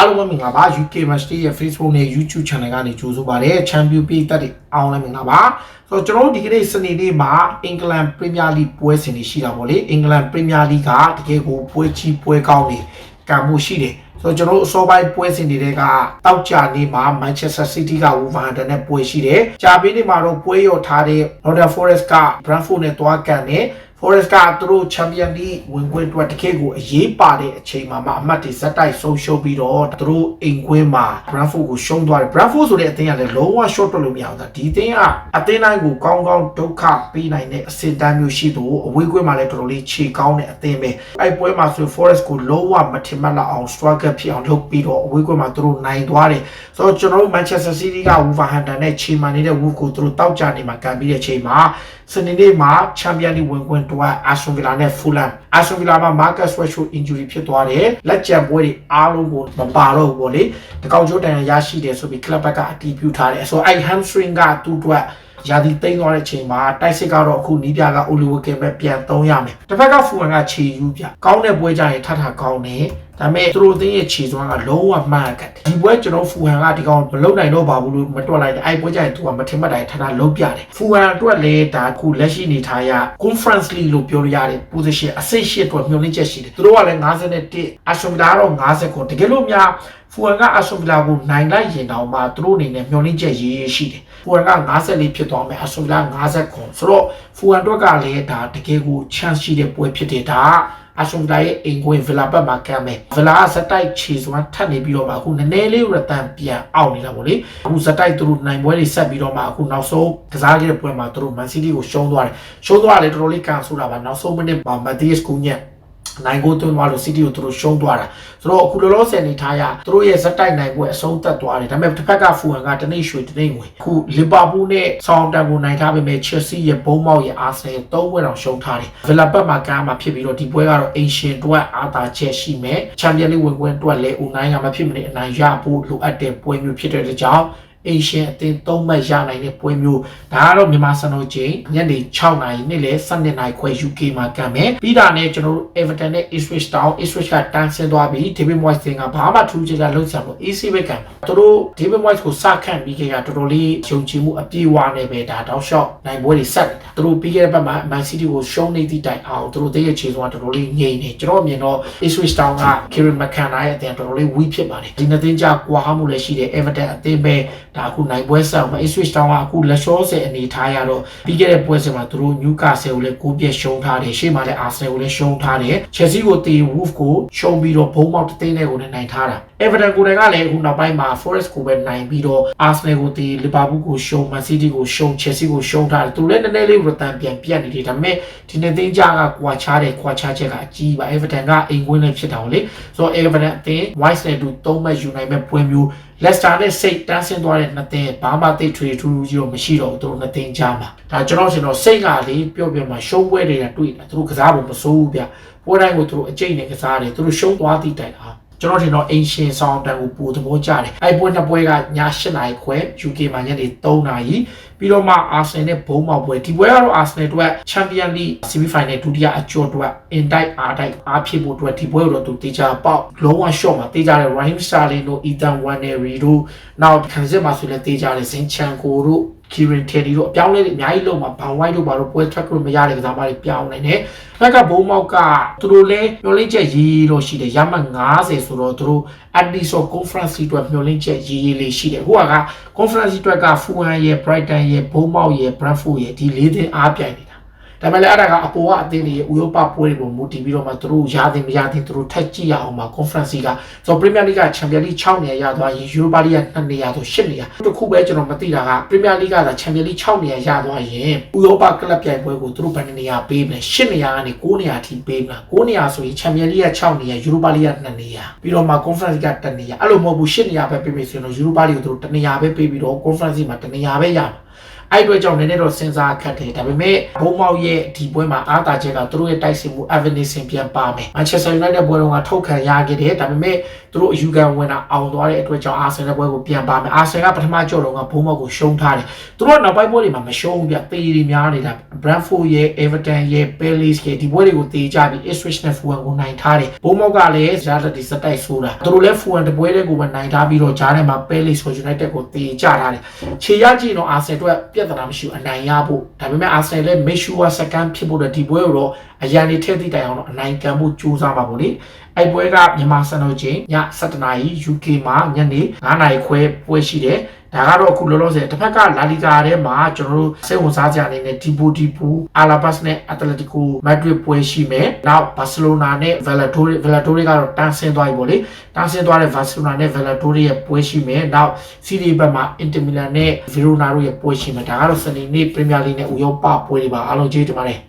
အားလုံးပဲမင်္ဂလာပါ UK Match ရဲ့ Facebook နဲ့ YouTube Channel ကနေကြိုဆိုပါရစေ Champion ပြည်သက်တွေအားလုံးလည်းမင်္ဂလာပါဆိုတော့ကျွန်တော်တို့ဒီကနေ့စနေနေ့မှာ England Premier League ပွဲစဉ်တွေရှိတာပေါ့လေ England Premier League ကတကယ်ကိုပွဲကြီးပွဲကောင်းနေကံမှုရှိတယ်ဆိုတော့ကျွန်တော်တို့အစောပိုင်းပွဲစဉ်တွေကတောက်ကြနေမှာ Manchester City က Wolverhampton နဲ့ပွဲရှိတယ်။ကြာပြီးနေ့မှာတော့ပွဲရောထားတဲ့ Nottingham Forest က Brentford နဲ့တွားကန်တယ်။ Forest ကသူတို့ Champion League ဝင်ခွင့်အတွက်တကယ့်ကိုအရေးပါတဲ့အချိန်မှာမှအမှတ်တွေဇက်တိုက်ဆုံးရှုံးပြီးတော့သူတို့အိမ်ခွင်းမှာ Brentford ကိုရှုံးသွားတယ် Brentford ဆိုတဲ့အသင်းကလည်းလုံးဝ short တွက်လို့မရဘူးဒါဒီအသင်းကအသင်းတိုင်းကိုကောင်းကောင်းဒုက္ခပေးနိုင်တဲ့အဆင့်တန်းမျိုးရှိသူအဝေးကွင်းမှာလည်းတော်တော်လေးခြေကောင်းတဲ့အသင်းပဲအဲ့ပွဲမှာဆို Forest ကိုလုံးဝမထင်မှတ်လောက်အောင် struggle ဖြစ်အောင်လုပ်ပြီးတော့အဝေးကွင်းမှာသူတို့နိုင်သွားတယ်ဆိုတော့ကျွန်တော်တို့ Manchester City က Wolverhampton နဲ့ခြေမှန်နေတဲ့ Wolves ကိုသူတို့တောက်ကြနေမှာကန်ပြီးတဲ့အချိန်မှာစနေနေ့မှာ Champion League ဝင်ခွင့်တွား Aston Villa နဲ့ Fulham Aston Villa မှာ Marcus Rashford injury ဖြစ်သွားတယ်လက်ကျန်ပွဲတွေအားလုံးကိုမပါတော့ဘူးပေါ့လေတကောက်ကျိုးတန်ရရှိတယ်ဆိုပြီး club ဘက်ကအတည်ပြုထားတယ်ဆိုတော့အဲ့ hamstring ကသူ့အတွက် ရာသီသိမ်းသွားတဲ့အချိန်မှာတိုက်စစ်ကတော့အခုနီးပြကအိုလီဝကင်ပဲပြန်သုံးရမယ်တစ်ဖက်ကဖူဝန်ကခြေယူပြကောင်းတဲ့ပွဲကြရင်ထထကောင်းတယ်ဒါပေမဲ့သူတို့အသင်းရဲ့ခြေစွမ်းကလုံးဝမှန်ကန်တယ်ဒီပွဲကျွန်တော်ဖူဟန်ကဒီကောင်မလုံနိုင်တော့ပါဘူးလို့မတွက်လိုက်တယ်အဲ့ပွဲကြရင်သူကမထင်မှတ်တိုင်းထထလုံးပြတယ်ဖူဟန်အတွက်လည်းဒါခုလက်ရှိနေထားရ conference league လို့ပြောလို့ရတယ် position အဆင့်ရှိအတွက်မျှော်လင့်ချက်ရှိတယ်သူတို့ကလည်း51အရှုံးဒါတော့50ကိုတကယ်လို့များဖူဟန်ကအရှုံးဗလာကိုနိုင်လိုက်ရင်တောင်မှသူတို့အနေနဲ့မျှော်လင့်ချက်ရေးရေးရှိတယ်ဖူဟန်က54ဖြစ်သွားမယ်အရှုံးဗလာ50ခွန်ဆိုတော့ဖူဟန်အတွက်ကလည်းဒါတကယ်ကို chance ရှိတဲ့ပွဲဖြစ်တယ်ဒါအရှုံးဒါရဲ့အင်ကွင်ဗလာဘက်မှာကမ်းမယ်ဗလာကစတိုက်ခြေစွမ်းထပ်နေပြီးတော့မှအခုနည်းနည်းလေးရတန်ပြန်အောင်နေတာပေါ့လေအခုစတိုက်သူတို့နိုင်ပွဲတွေဆက်ပြီးတော့မှအခုနောက်ဆုံးကစားခဲ့တဲ့ပွဲမှာသူတို့မန်စီးတီးကိုရှုံးသွားတယ်ရှုံးသွားတယ်တော်တော်လေးကန်ဆူတာပါနောက်ဆုံးမိနစ်မှာမတ်တီးစ်ကူညက် နိုင်ကိုသွင်းသွားလို့ City ကိုသူတို့ရှုံးသွားတာဆိုတော့အခုလောလောဆယ်နေထားရသူတို့ရဲ့ဇက်တိုက်နိုင်ပွဲအဆုံးသတ်သွားတယ်ဒါပေမဲ့တစ်ဖက်ကဖူဟန်ကတနေ့ရွှေတနေ့ငွေအခုလီဗာပူးနဲ့ဆောင်းတန်ကိုနိုင်ထားပေမဲ့ Chelsea ရဲ့ဘုံမောက်ရဲ့အာဆင်သုံးပွဲတောင်ရှုံးထားတယ်ဗီလာဘက်မှာကမ်းမှာဖြစ်ပြီးတော့ဒီပွဲကတော့အင်ရှင်အတွက်အာသာချက်ရှိမယ်ချန်ပီယံလိဝင်ခွင့်အတွက်လည်းဦးနိုင်ကမဖြစ်မနေအနိုင်ရဖို့လိုအပ်တဲ့ပွဲမျိုးဖြစ်တဲ့ကြောင့် အေရှန်အသင်းသုံးမှတ်ရနိုင်တဲ့ပွဲမျိုးဒါကတော့မြန်မာစံတော်ချိန်ညနေ6နာရီနေ့လယ်7နာရီခွဲ UK မှာကံမယ်ပြီးတာနဲ့ကျွန်တော်တို့ Everton နဲ့ Ipswich Town Ipswich ကတန်းဆင်းသွားပြီး David Moyes ကဘာမှထူးခြားတာလုပ်ချင်လို့ AC ပဲကံသူတို့ David Moyes ကိုစခန့်ပြီးခဲ့တာတော်တော်လေးယုံကြည်မှုအပြည့်အဝနဲ့ပဲဒါတောက်လျှောက်နိုင်ပွဲတွေဆက်နေတာသူတို့ပြီးခဲ့တဲ့ဘက်မှာ Man City ကိုရှုံးနေသည့်တိုင်အောင်သူတို့တရဲ့ခြေစွမ်းတော်တော်လေးငြိမ်နေကျွန်တော်အမြင်တော့ Ipswich Town က Kieran McKenna ရဲ့အသင်းတော်တော်လေး weak ဖြစ်ပါတယ်ဒီနှစ်သင်းကြကွာဟမှုလည်းရှိတယ် Everton အသင်းပဲဒါအခုနိုင်ပွဲဆက်အောင် Ipswich Town ကအခုလက်လျှောဆယ်အနေထားရတော့ပြီးခဲ့တဲ့ပွဲစဉ်မှာသူတို့ Newcastle ကိုလည်းကိုပြည့်ရှုံးထားတယ်ရှေ့မှာလည်း Arsenal ကိုလည်းရှုံးထားတယ် Chelsea ကိုတေ Wolf ကိုရှုံးပြီးတော့ဘုံမောက်တစ်သိန်းနဲ့ကိုလည်းနိုင်ထားတာ Everton ကိုလည်းကလည်းအခုနောက်ပိုင်းမှာ Forest ကိုပဲနိုင်ပြီးတော့ Arsenal ကိုတေ Liverpool ကိုရှုံး Man City ကိုရှုံး Chelsea ကိုရှုံးထားတယ်သူလည်းနည်းနည်းလေးရတန်ပြန်ပြတ်နေတယ်ဒါပေမဲ့ဒီနေ့သိန်းကြကကွာခြားတယ်ကွာခြားချက်ကအကြီးပါ Everton ကအိမ်ကွင်းလည်းဖြစ်တာလေဆိုတော့ Everton အသင်း Wise နဲ့တူသုံးမှတ်ယူနိုင်မဲ့ပွဲမျိုး Leicester နဲ့စိတ်တန်းဆင်းသွားတဲ့နှစ်သင်းဘာမှသိထွေထူးထူးကြီးတော့မရှိတော့ဘူးသူတို့နှစ်သင်းကြားမှာဒါကျွန်တော်ရှင်တော့စိတ်ကလေပြော့ပြော့မှာရှုံးပွဲတွေကတွေ့တာသူတို့ကစားဖို့မစိုးဘူးဗျပွဲတိုင်းကိုသူတို့အကျိတ်နဲ့ကစားတယ်သူတို့ရှုံးသွားသည့်တိုင်အား ကျွန်တော်ထင်တော့အင်ရှင်ဆောင်တန်ကိုပိုသဘောကျတယ်အဲ့ပွဲနှစ်ပွဲကည8နာရီခွဲ UK မှာညနေ3နာရီပြီးတော့မှအာဆင်နဲ့ဘုံမောက်ပွဲဒီပွဲကတော့အာဆင်အတွက်ချန်ပီယံလိဆီမီဖိုင်နယ်ဒုတိယအကျော်အတွက်အင်တိုက်အားတိုက်အားဖြစ်ဖို့အတွက်ဒီပွဲကိုတော့သူတေချာပေါက်လုံးဝ shot မှာတေချာတဲ့ Raheem Sterling တို့ Ethan Wannery တို့နောက်ခံစစ်မှာဆိုလည်းတေချာတဲ့ Zinchenko တို့ Kieran Tierney တို့အပြောင်းလဲတွေအများကြီးလုံးမှာဘောင်ဝိုက်တို့ဘာလို့ပွဲထွက်လို့မရတဲ့ကစားမတွေပြောင်းနေတယ်။ဘက်ကဘုံမောက်ကသူတို့လည်းမျောလင့်ချက်ရေးရေးတော့ရှိတယ်။ရမှတ်90ဆိုတော့သူတို့ Adiso Conference အတွက်မျောလင့်ချက်ရေးရေးလေးရှိတယ်။ဟိုက Conference အတွက်က Fulham ရဲ့ Brighton ရဲ့ဘုံမောက်ရဲ့ Brentford ရဲ့ဒီလေးသင်းအားပြိုင်နေတာ။ ဒါပေမဲ့လည်းအဲ့ဒါကအပေါ်ကအသင်းတွေရဲ့ဥရောပပွဲတွေကိုမူတည်ပြီးတော့မှသူတို့ရာသင်မရာသင်သူတို့ထက်ကြည့်ရအောင်မှာ conference ကဆိုတော့ Premier League က Champions League 6နေရာရသွားရင် Europa League က2နေရာဆို8နေရာတစ်ခုပဲကျွန်တော်မသိတာက Premier League ကသာ Champions League 6နေရာရသွားရင်ဥရောပကလပ်ပြိုင်ပွဲကိုသူတို့ဘယ်နှစ်နေရာပေးမလဲ8နေရာကနေ9နေရာထိပေးမလား9နေရာဆိုရင် Champions League က6နေရာ Europa League က2နေရာပြီးတော့မှ conference က1နေရာအဲ့လိုမဟုတ်ဘူး8နေရာပဲပေးပေးဆိုရင်တော့ Europa League ကိုသူတို့1နေရာပဲပေးပြီးတော့ conference မှာ1နေရာပဲရမှာ အဲ့အတွက်ကြောင့်နည်းနည်းတော့စဉ်းစားခက်တယ်ဒါပေမဲ့ဘုံမောက်ရဲ့ဒီပွဲမှာအားသာချက်ကသူတို့ရဲ့တိုက်စစ်မှု Evanescence ပြန်ပါမယ် Manchester United ပွဲတော်ကထုတ်ခံရခဲ့တယ်ဒါပေမဲ့သူတို့အယူခံဝင်တာအောင်သွားတဲ့အတွက်ကြောင့်အာဆင်နယ်ပွဲကိုပြန်ပါမယ်အာဆင်ကပထမကြော်တော့ကဘုံမောက်ကိုရှုံးထားတယ်သူတို့နောက်ပိုင်းပွဲတွေမှာမရှုံးဘူးဗျတေးတွေများနေတာ Brentford ရဲ့ Everton ရဲ့ Palace ရဲ့ဒီပွဲတွေကိုတေးကြပြီး Ipswich နဲ့ Fulham ကိုနိုင်ထားတယ်ဘုံမောက်ကလည်းဇာတ်တီစက်တိုက်ဆိုတာသူတို့လည်း Fulham တပွဲတည်းကိုပဲနိုင်ထားပြီးတော့ဂျားထဲမှာ Palace ကို United ကိုတေးကြထားတယ်ခြေရကြည့်တော့အာဆင်အတွက်ပြဿနာမရှိဘူးအနိုင်ရဖို့ဒါပေမဲ့အာဆင်လည်း make sure second ဖြစ်ဖို့တဲ့ဒီပွဲကိုတော့အရန်နေထည့်သည့်တိုင်အောင်တော့အနိုင်ကန်ဖို့ကြိုးစားပါပေါ့လေအဲ့ပွဲကမြန်မာစံတော်ချိန်ည7:00နာရီ UK မှာညနေ9:00နာရီခွဲပွဲရှိတယ်ဒါကတော့အခုလောလောဆယ်တစ်ဖက်ကလာလီဂါထဲမှာကျွန်တော်တို့စိတ်ဝင်စားကြအနေနဲ့ဒီပိုဒီပူအာလာဘတ်နဲ့အက်တလက်တီကိုမက်ဒရစ်ပွဲရှိမယ်။နောက်ဘာစီလိုနာနဲ့ဗယ်လာတိုရီဗယ်လာတိုရီကတော့တန်းဆင်းသွားပြီပေါ့လေ။တန်းဆင်းသွားတဲ့ဘာစီလိုနာနဲ့ဗယ်လာတိုရီရဲ့ပွဲရှိမယ်။နောက်စီးရီဘက်မှာအင်တာမီလန်နဲ့ဗီရိုနာတို့ရဲ့ပွဲရှိမယ်။ဒါကတော့စနေနေ့ပရီးမီယာလိနဲ့ဥရောပပွဲတွေပါအားလုံးကျေးဇူးတင်ပါတယ်။